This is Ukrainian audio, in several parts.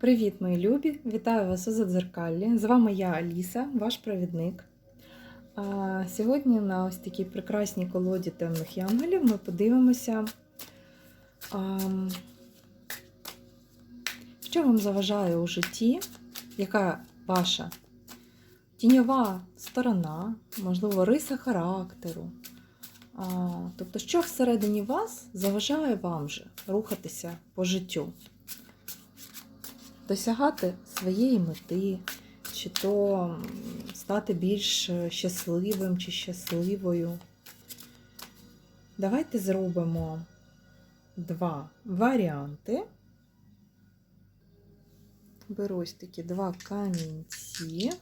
Привіт, мої любі! Вітаю вас у Задзеркаллі. З вами я Аліса, ваш провідник. А Сьогодні на ось такій прекрасній колоді темних янголів ми подивимося, а, що вам заважає у житті, яка ваша тіньова сторона, можливо, риса характеру. А, Тобто, що всередині вас заважає вам же рухатися по життю досягати своєї мети, чи то стати більш щасливим чи щасливою. Давайте зробимо два варіанти. Беру ось такі два камінці.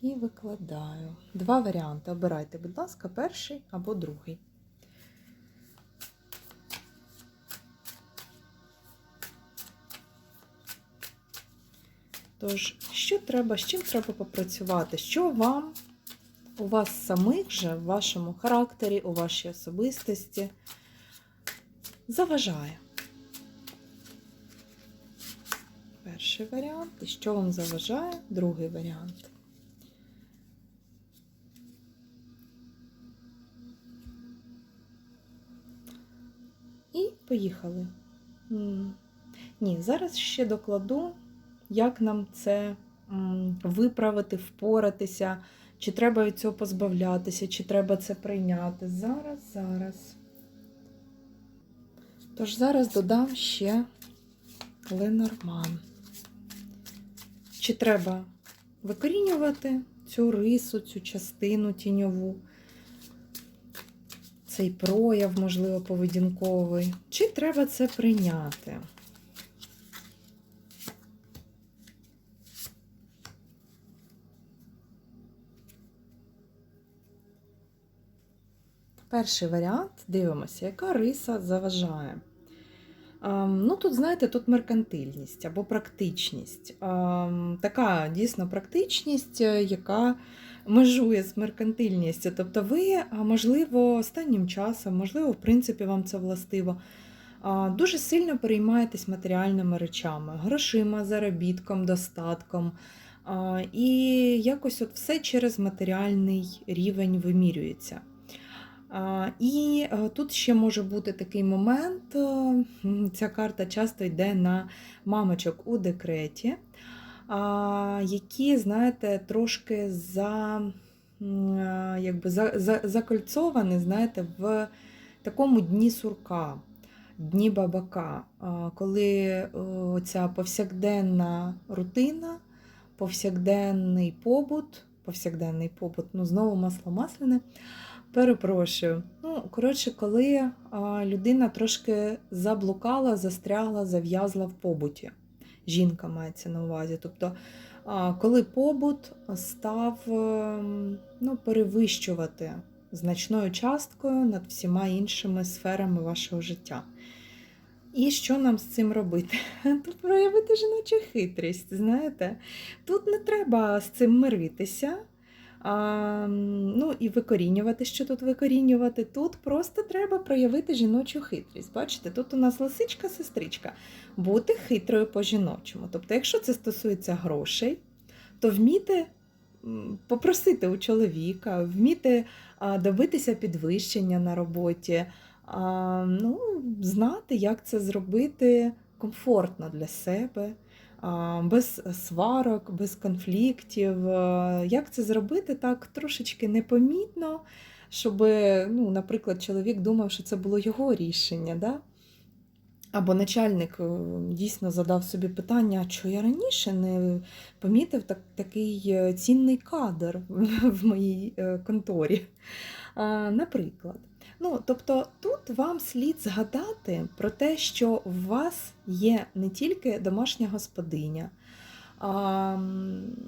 І викладаю. Два варіанти. Обирайте, будь ласка, перший або другий. Тож, що треба, з чим треба попрацювати? Що вам у вас самих же, в вашому характері, у вашій особистості заважає? Перший варіант. І що вам заважає? Другий варіант. І поїхали. Ні, зараз ще докладу як нам це виправити, впоратися, чи треба від цього позбавлятися, чи треба це прийняти. Зараз, зараз. Тож зараз додам ще Ленорман. Чи треба викорінювати цю рису, цю частину тіньову, цей прояв, можливо, поведінковий, чи треба це прийняти? Перший варіант дивимося, яка риса заважає. Ем, Ну, Тут, знаєте, тут меркантильність або практичність. Ем, Така дійсно практичність, е, яка межує з меркантильністю. Тобто, ви, можливо, останнім часом, можливо, в принципі, вам це властиво, дуже сильно переймаєтесь матеріальними речами, грошима, заробітком, достатком. І якось от все через матеріальний рівень вимірюється. І е, тут ще може бути такий момент, е, ця карта часто йде на мамочок у декреті, які, знаєте, трошки за, е, якби за, за, закольцовані, знаєте, в такому дні сурка, дні бабака, коли ця повсякденна рутина, повсякденний побут, повсякденний побут, ну знову масло масляне. Перепрошую. Ну, коротше, коли людина трошки заблукала, застрягла, зав'язла в побуті. Жінка мається на увазі. Тобто, коли побут став ем, ну, перевищувати значною часткою над всіма іншими сферами вашого життя. І що нам з цим робити? Тут проявити жіночу хитрість, знаєте. Тут не треба з цим миритися. А, ну і викорінювати, що тут викорінювати. Тут просто треба проявити жіночу хитрість. Бачите, тут у нас лисичка-сестричка. Бути хитрою по-жіночому. Тобто, якщо це стосується грошей, то вміти попросити у чоловіка, вміти добитися підвищення на роботі, ну, знати, як це зробити комфортно для себе без сварок, без конфліктів. Як це зробити так трошечки непомітно, щоб, ну, наприклад, чоловік думав, що це було його рішення. Да? Або начальник е, дійсно задав собі питання, а що я раніше не помітив так, такий е, цінний кадр в моїй е, конторі. Наприклад. Ну, тобто тут вам слід згадати про те, що у вас є не тільки домашня господиня,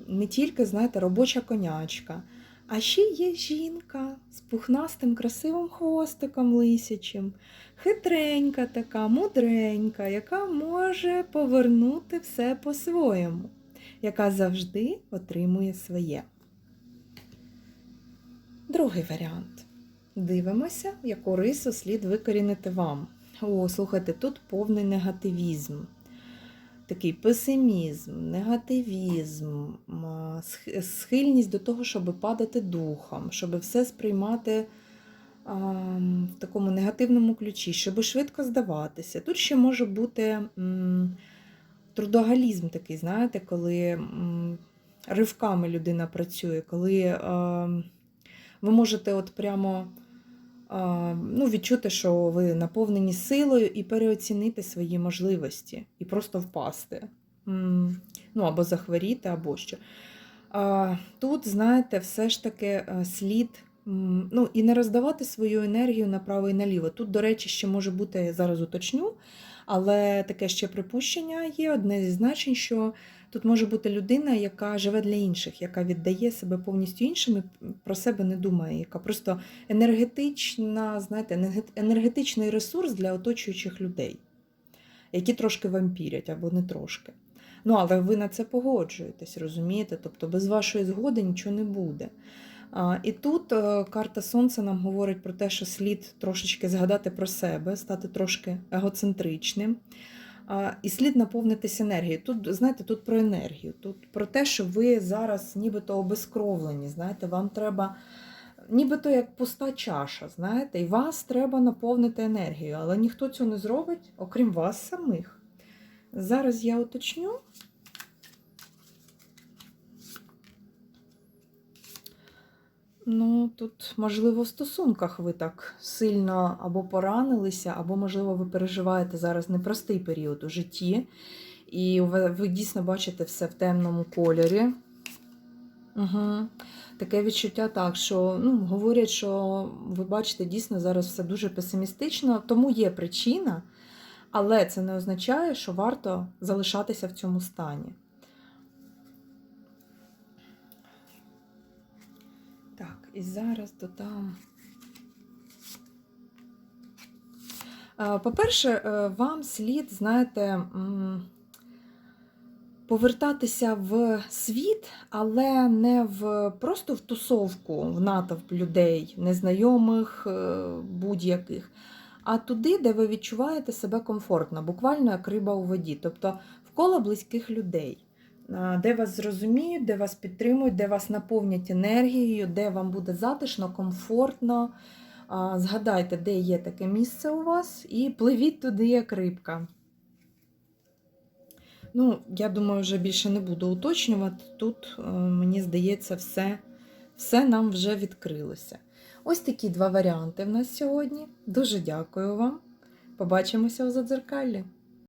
не тільки, знаєте, робоча конячка, а ще є жінка з пухнастим красивим хвостиком лисячим, хитренька така, мудренька, яка може повернути все по-своєму, яка завжди отримує своє. Другий варіант. Дивимося, яку рису слід викорінити вам. О, слухайте, тут повний негативізм. Такий песимізм, негативізм, схильність до того, щоб падати духом, щоб все сприймати ам, в такому негативному ключі, щоб швидко здаватися. Тут ще може бути м, трудогалізм такий, знаєте, коли м, ривками людина працює, коли ам, ви можете от прямо ну, відчути, що ви наповнені силою і переоцінити свої можливості, і просто впасти. Ну, або захворіти, або що. Тут, знаєте, все ж таки е, слід. Ну, і не роздавати свою енергію направо і наліво. Тут, до речі, ще може бути, я зараз уточню, але таке ще припущення є. Одне зі значень, що тут може бути людина, яка живе для інших, яка віддає себе повністю іншим і про себе не думає, яка просто енергетична, знаєте, енергетичний ресурс для оточуючих людей, які трошки вампірять або не трошки. Ну, але ви на це погоджуєтесь, розумієте? Тобто без вашої згоди нічого не буде. І тут е, карта Сонця нам говорить про те, що слід трошечки згадати про себе, стати трошки егоцентричним. І слід наповнитись енергією. Тут, знаєте, тут про енергію, тут про те, що ви зараз нібито обезкровлені. Знаєте, вам треба нібито як пуста чаша, знаєте, і вас треба наповнити енергією, але ніхто цього не зробить, окрім вас самих. Зараз я уточню. Ну, тут, можливо, в стосунках ви так сильно або поранилися, або, можливо, ви переживаєте зараз непростий період у житті, і ви, ви дійсно бачите все в темному кольорі. Угу. Таке відчуття так, що ну, говорять, що ви бачите дійсно зараз все дуже песимістично, тому є причина, але це не означає, що варто залишатися в цьому стані. І зараз додам. По-перше, е, вам слід, знаєте, повертатися в світ, але не в просто в тусовку, в натовп людей, незнайомих е, будь-яких, а туди, де ви відчуваєте себе комфортно, буквально як риба у воді, тобто в коло близьких людей. Де вас зрозуміють, де вас підтримують, де вас наповнять енергією, де вам буде затишно, комфортно. Згадайте, де є таке місце у вас, і пливіть туди, як рибка. Ну, я думаю, вже більше не буду уточнювати. Тут, е, мені здається, все, все нам вже відкрилося. Ось такі два варіанти в нас сьогодні. Дуже дякую вам. Побачимося у задзеркаллі.